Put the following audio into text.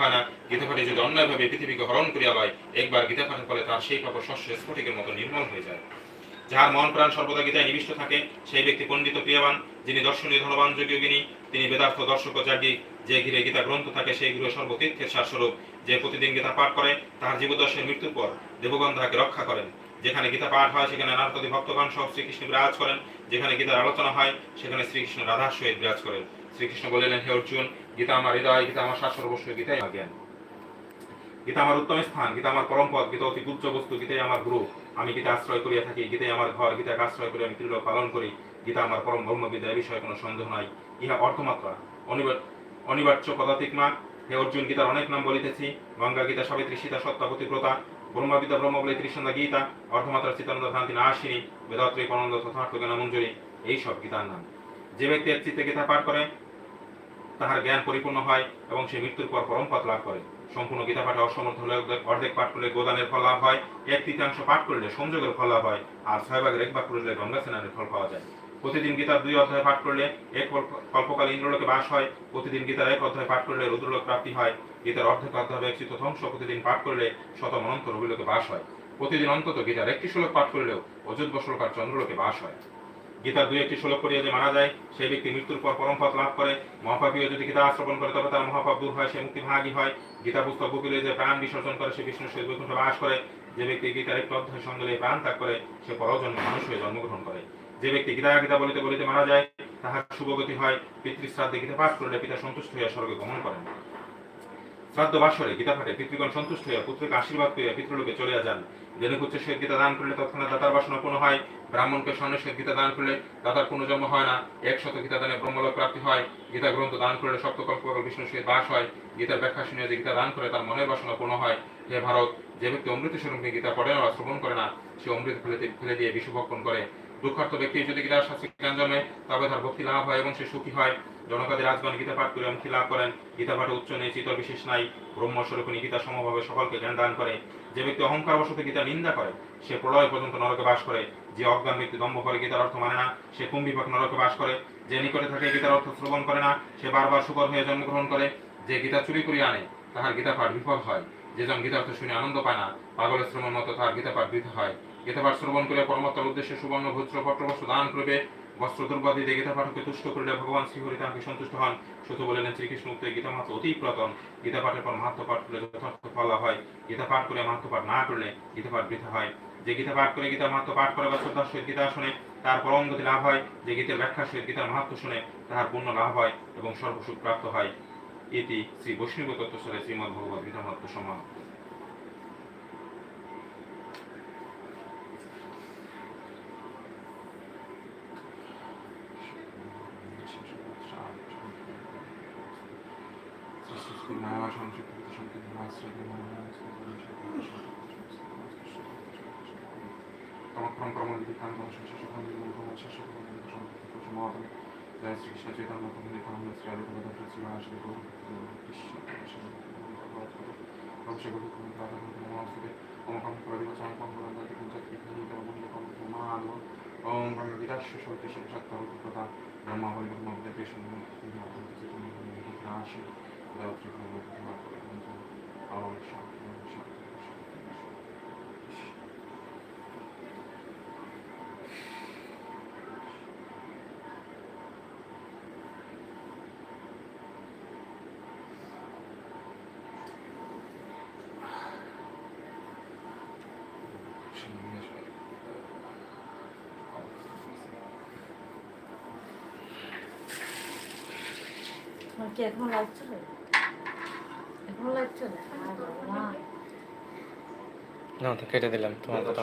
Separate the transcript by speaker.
Speaker 1: হয় না গীতা পাঠে যদি অন্যায়ভাবে পৃথিবীকে হরণ করিয়া লয়, একবার গীতা পাঠের ফলে তার সেই পাপ শস্য স্ফটিকের মতো নির্মল হয়ে যায়। যাহার মন প্রাণ সর্বদা গীতায় নিবিষ্ট থাকে, সেই ব্যক্তি পণ্ডিত প্রিয়বান, যিনি দর্শনীয় ধনবান যোগিনী তিনি বেদার্থ দর্শক জাগি যে ঘিরে গীতা গ্রন্থ থাকে, সেই গৃহ সর্বতীর্থের সারস্বরূপ, যে প্রতিদিন গীতা পাঠ করে, তাহার জীবদর্শের মৃত্যুর পর দেবগণ তাহাকে রক্ষা করেন। যেখানে গীতা পাঠ হয়, সেখানে নারপতি ভক্তগণ সব শ্রীকৃষ্ণ বিরাজ করেন। যেখানে গীতার আলোচনা হয়, সেখানে শ্রীকৃষ্ণ রাধার সহিত বিরাজ করেন। শ্রীকৃষ্ণ বলিলেন, হে অর্জুন গীতা আমার হৃদয়, গীতা আমার শাস্ত্র অবশ্যই গীতাই আমার জ্ঞান। গীতা আমার উত্তম স্থান, গীতা আমার পরম পদ গীতা অতি গুজ্জ বস্তু, গীতাই আমার গুরু। আমি গীতা আশ্রয় করিয়া থাকি, গীতাই আমার ঘর গীতাকে আশ্রয় করে, আমি ত্রিলোক পালন করি। গীতা আমার পরম ব্রহ্মবিদ্যা এ বিষয়ে কোনো সন্দেহ নাই। ইহা অর্থমাত্রা। অনিবার্য পদাতিক মা হে অর্জুন, গীতার অনেক নাম বলিতেছি। গঙ্গা, গীতা, সাবিত্রী, সীতা সত্যাপতি প্রতা ব্রহ্মবিদ্যা, ব্রহ্ম বলে ত্রিসন্ধ্যা গীতা। অর্থমাত্রা চিত্তানন্দ ভ্রান্তি নাশিনী বেদাত্রী, পরনন্দ, তথার্থ মঞ্জুরি এই সব গীতার নাম। যে ব্যক্তি এক চিত্তে গীতা পাঠ করে তাহার জ্ঞান পরিপূর্ণ হয় এবং সে মৃত্যুর পর পরম পথ লাভ করে। সম্পূর্ণ গীতা পাঠে অসমর্থ হলে অর্ধেক- পাঠ করলে গোদানের ফল লাভ হয়, এক তৃতীয়াংশ পাঠ করলে সংযোগের ফল লাভ হয়, আর ছয় ভাগের এক ভাগ করলে গঙ্গা স্নানের ফল পাওয়া যায়। প্রতিদিন গীতার দুই অধ্যায় পাঠ করলে এক কল্প- কল্পকাল ইন্দ্রলোকে বাস হয়, প্রতিদিন গীতার এক অধ্যায় পাঠ করলে রুদ্রলোক প্রাপ্তি হয়, গীতার অর্ধেক অধ্যায় এক ধ্বংস প্রতিদিন পাঠ করলে শত অনন্ত রবিলোকে বাস হয়। প্রতিদিন অন্তত গীতার একটি শ্লোক পাঠ করলেও অযোধ্য শ্লোক আর চন্দ্রলোকে বাস হয়। গীতার দুই একটি শ্লোক করিয়া যে মারা যায়, সেই ব্যক্তি মৃত্যুর পর পরম পথ লাভ করে। মহাপাপীও যদি গীতা শ্রবণ করে, তবে তার মহাপাপ দূর হয়, সে মুক্তি ভাগী হয়। গীতা পুস্তক বুকিলে যে প্রাণ বিসর্জন করে, সে বিষ্ণু সহিত বৈকুণ্ঠে বাস করে। যে ব্যক্তি গীতার একটি অধ্যায় সঙ্গে প্রাণ ত্যাগ করে, সে পরজন্ম মানুষ হয়ে জন্মগ্রহণ করে। যে ব্যক্তি গীতা গীতা বলিতে বলিতে মারা যায়, তাহার শুভগতি হয়, পিতৃশ্রাদ্ধে গীতা পাঠ করলে পিতা সন্তুষ্ট হইয়া স্বর্গে গমন করেন। শ্রাদ্ধ বাসরে গীতা পাঠে পিতৃগণ সন্তুষ্ট হইয়া, পুত্রকে আশীর্বাদ পেয়ে পিতৃলোকে চলিয়া যান। জেনুকুচ্চ সহিত গীতা দান করলে তৎক্ষণাৎ দাতার বাসনা পূর্ণ হয়। ব্রাহ্মণকে স্বর্ণের সহিত গীতা দান করলে দাতার পুনর্জন্ম হয় না। একশত গীতা দানে ব্রহ্মলোক প্রাপ্তি হয়। গীতা গ্রন্থ দান করলে সপ্তকল্পকাল বিষ্ণু সহিত বাস হয়। গীতার ব্যাখ্যা শুনিয়ে যে গীতা দান করে, তার মনের বাসনা পূর্ণ হয়। হে ভারত, যে ব্যক্তি অমৃত স্বরূপকে গীতা পড়ে না শ্রবণ করে না, সে অমৃত ফেলে ফেলে দিয়ে বিশুভক্ষণ করে। দুঃখার্থ ব্যক্তি যদি গীতার শাস্ত্রে জ্ঞান জন্মে, তবে তার ভক্তি লাভ হয় এবং সে সুখী হয়। জনকাদের রাজগণ গীতা পাঠ করে মুক্তি লাভ করেন। গীতা পাঠে উচ্চ নেই, চিতর বিশেষ নাই। ব্রহ্মস্বরূপিণী গীতা সমভাবে সকলকে জ্ঞান দান করে। যে ব্যক্তি অহংকার বশত গীতা নিন্দা করে, সে প্রলয় পর্যন্ত নরকে বাস করে। যে অজ্ঞান ব্যক্তি দম্ভ করে, গীতার অর্থ মানে না, সে কুম্ভিপাক নরকে বাস করে। যে নিকটে থাকে, গীতার অর্থ শ্রবণ করে না, সে বারবার শুকর হয়ে জন্মগ্রহণ করে। যে গীতা চুরি করিয়া আনে, তাহার গীতা পাঠ বিফল হয়। যে জন গীতার্থ শুনে আনন্দ পায় না, পাগলের শ্রমণ মতো তাহার গীতা পাঠ বৃথা হয়। গীতা পাঠ শ্রবণ করে পরমাত্মার উদ্দেশ্যে সুবর্ণ ভূত্র পত্রবস্ত্র দান করবে, বস্ত্র দুর্বাদি দিয়ে গীতা পাঠকে তুষ্ট করলে ভগবান শ্রীহরি তাহাকে সন্তুষ্ট হন। শুধু বলেন শ্রীকৃষ্ণ উক্ত গীতা মাত্র অতি পুরাতন। গীতা পাঠের পর মাহাত্ম পাঠ করলে যথার্থ ফল হয়। গীতা পাঠ করে মাহাত্ম পাঠ না করলে গীতা পাঠ বৃথা হয়। যে গীতা পাঠ করে গীতা মাহাত্ম পাঠ করে বা শ্রদ্ধার সহিত গীতা শুনে তার পরম গতি লাভ হয়। যে গীতের ব্যাখ্যা সহিত গীতার মাহাত্ম শুনে তাহার পূর্ণ লাভ হয় এবং সর্বসুখ প্রাপ্ত হয়। এটি শ্রী বৈষ্ণব তত্ত্বস্বরে শ্রীমদ ভগবত গীতা মাহাত্ম সমান ক্রম ক্রম শ্রীকৃষ্ণ চৈতন্য প্রভু নিত্যানন্দ শ্রী আদি ভগবান শ্রী মহাশয় গৌর কৃষ্ণ অভিষেক ওম ব্রহ্মবিদাস্য সৌতেশ সত্যতা ব্রহ্মা বৈষ্ণব মধ্যে নাশি দাত্রী ওম শান্তি শান্তি
Speaker 2: তোমার কি এখনও চলে? চলে?
Speaker 3: না তো কেটে দিলাম তোমার কথা।